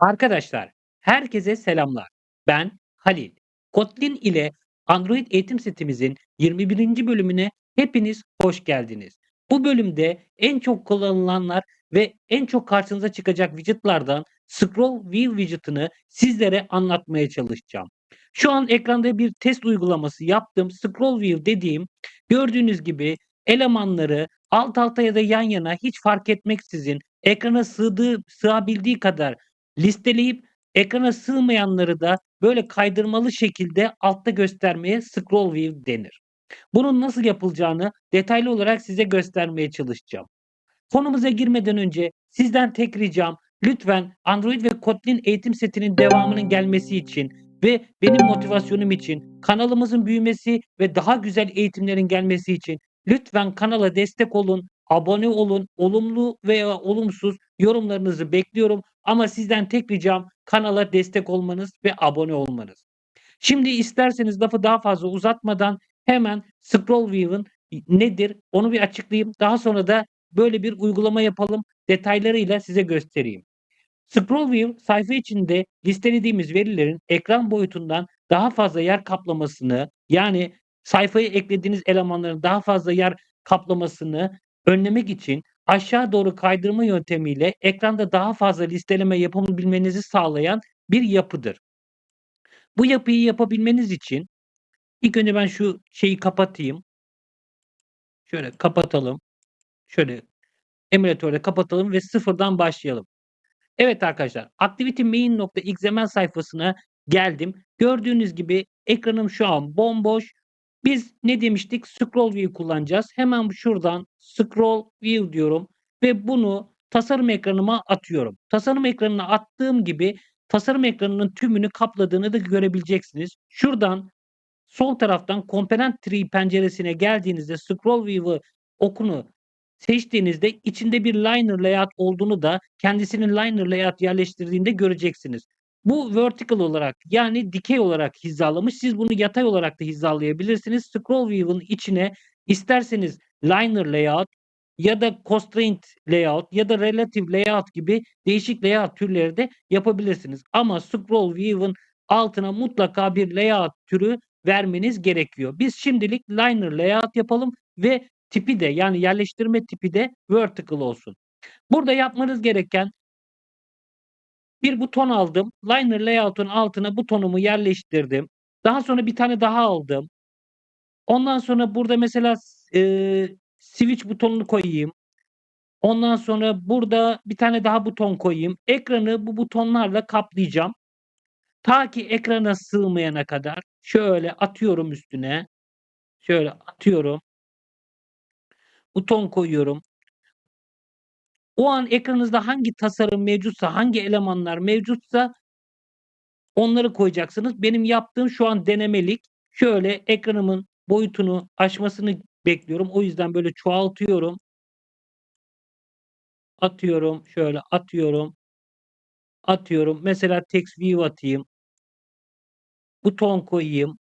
Arkadaşlar, herkese selamlar. Ben Halil. Kotlin ile Android eğitim setimizin 21. bölümüne hepiniz hoş geldiniz. Bu bölümde en çok kullanılanlar ve en çok karşınıza çıkacak widgetlardan Scroll View widget'ını sizlere anlatmaya çalışacağım. Şu an ekranda bir test uygulaması yaptım. Scroll View dediğim gördüğünüz gibi elemanları alt alta ya da yan yana hiç fark etmeksizin ekrana sığdığı, sığabildiği kadar listeleyip ekrana sığmayanları da böyle kaydırmalı şekilde altta göstermeye scroll view denir. Bunun nasıl yapılacağını detaylı olarak size göstermeye çalışacağım. Konumuza girmeden önce sizden tek ricam lütfen Android ve Kotlin eğitim setinin devamının gelmesi için ve benim motivasyonum için kanalımızın büyümesi ve daha güzel eğitimlerin gelmesi için lütfen kanala destek olun, abone olun, olumlu veya olumsuz yorumlarınızı bekliyorum. Ama sizden tek ricam kanala destek olmanız ve abone olmanız. Şimdi isterseniz lafı daha fazla uzatmadan hemen Scroll View'ın nedir onu bir açıklayayım. Daha sonra da böyle bir uygulama yapalım. Detaylarıyla size göstereyim. Scroll View sayfa içinde listelediğimiz verilerin ekran boyutundan daha fazla yer kaplamasını yani sayfaya eklediğiniz elemanların daha fazla yer kaplamasını önlemek için aşağı doğru kaydırma yöntemiyle ekranda daha fazla listeleme yapabilmenizi sağlayan bir yapıdır. Bu yapıyı yapabilmeniz için ilk önce ben şu şeyi kapatayım. Şöyle kapatalım. Şöyle emülatörde kapatalım ve sıfırdan başlayalım. Evet arkadaşlar activity main.xml sayfasına geldim. Gördüğünüz gibi ekranım şu an bomboş. Biz ne demiştik? Scroll view kullanacağız. Hemen şuradan scroll view diyorum ve bunu tasarım ekranıma atıyorum. Tasarım ekranına attığım gibi tasarım ekranının tümünü kapladığını da görebileceksiniz. Şuradan sol taraftan Component Tree penceresine geldiğinizde Scroll View'ı okunu seçtiğinizde içinde bir liner layout olduğunu da kendisinin liner layout yerleştirdiğinde göreceksiniz. Bu vertical olarak yani dikey olarak hizalamış. Siz bunu yatay olarak da hizalayabilirsiniz. Scroll View'ın içine isterseniz liner layout ya da constraint layout ya da relative layout gibi değişik layout türleri de yapabilirsiniz. Ama scroll view'ın altına mutlaka bir layout türü vermeniz gerekiyor. Biz şimdilik liner layout yapalım ve tipi de yani yerleştirme tipi de vertical olsun. Burada yapmanız gereken bir buton aldım. Liner layout'un altına butonumu yerleştirdim. Daha sonra bir tane daha aldım. Ondan sonra burada mesela e, switch butonunu koyayım. Ondan sonra burada bir tane daha buton koyayım. Ekranı bu butonlarla kaplayacağım. Ta ki ekrana sığmayana kadar şöyle atıyorum üstüne. Şöyle atıyorum. Buton koyuyorum. O an ekranınızda hangi tasarım mevcutsa, hangi elemanlar mevcutsa onları koyacaksınız. Benim yaptığım şu an denemelik. Şöyle ekranımın boyutunu aşmasını bekliyorum. O yüzden böyle çoğaltıyorum. Atıyorum, şöyle atıyorum. Atıyorum. Mesela text view atayım. Buton koyayım.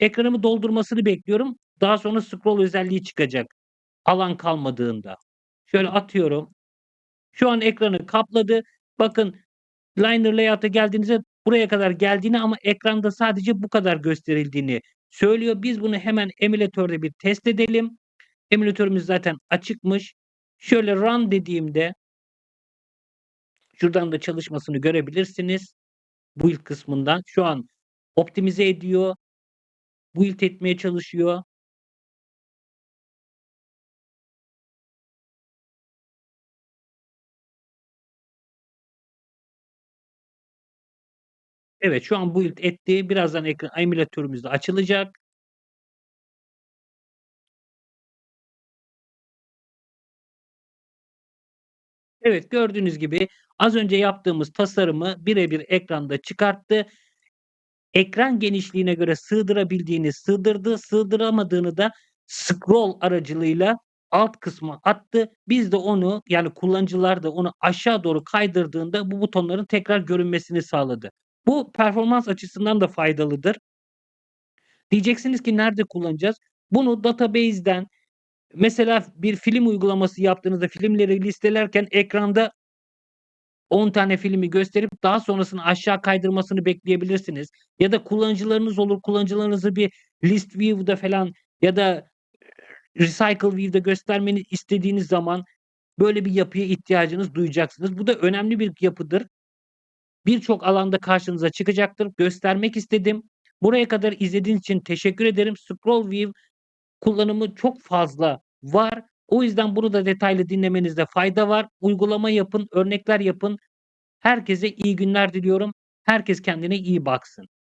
Ekranımı doldurmasını bekliyorum. Daha sonra scroll özelliği çıkacak. Alan kalmadığında. Şöyle atıyorum. Şu an ekranı kapladı. Bakın liner layout'a geldiğinizde buraya kadar geldiğini ama ekranda sadece bu kadar gösterildiğini söylüyor. Biz bunu hemen emülatörde bir test edelim. Emülatörümüz zaten açıkmış. Şöyle run dediğimde şuradan da çalışmasını görebilirsiniz. Build kısmından. Şu an optimize ediyor. Build etmeye çalışıyor. Evet şu an build etti. Birazdan ekran emülatörümüz de açılacak. Evet gördüğünüz gibi az önce yaptığımız tasarımı birebir ekranda çıkarttı. Ekran genişliğine göre sığdırabildiğini sığdırdı, sığdıramadığını da scroll aracılığıyla alt kısma attı. Biz de onu yani kullanıcılar da onu aşağı doğru kaydırdığında bu butonların tekrar görünmesini sağladı. Bu performans açısından da faydalıdır. Diyeceksiniz ki nerede kullanacağız? Bunu database'den mesela bir film uygulaması yaptığınızda filmleri listelerken ekranda 10 tane filmi gösterip daha sonrasını aşağı kaydırmasını bekleyebilirsiniz. Ya da kullanıcılarınız olur, kullanıcılarınızı bir list view'da falan ya da recycle view'da göstermeni istediğiniz zaman böyle bir yapıya ihtiyacınız duyacaksınız. Bu da önemli bir yapıdır. Birçok alanda karşınıza çıkacaktır. Göstermek istedim. Buraya kadar izlediğiniz için teşekkür ederim. Scroll view kullanımı çok fazla var. O yüzden bunu da detaylı dinlemenizde fayda var. Uygulama yapın, örnekler yapın. Herkese iyi günler diliyorum. Herkes kendine iyi baksın.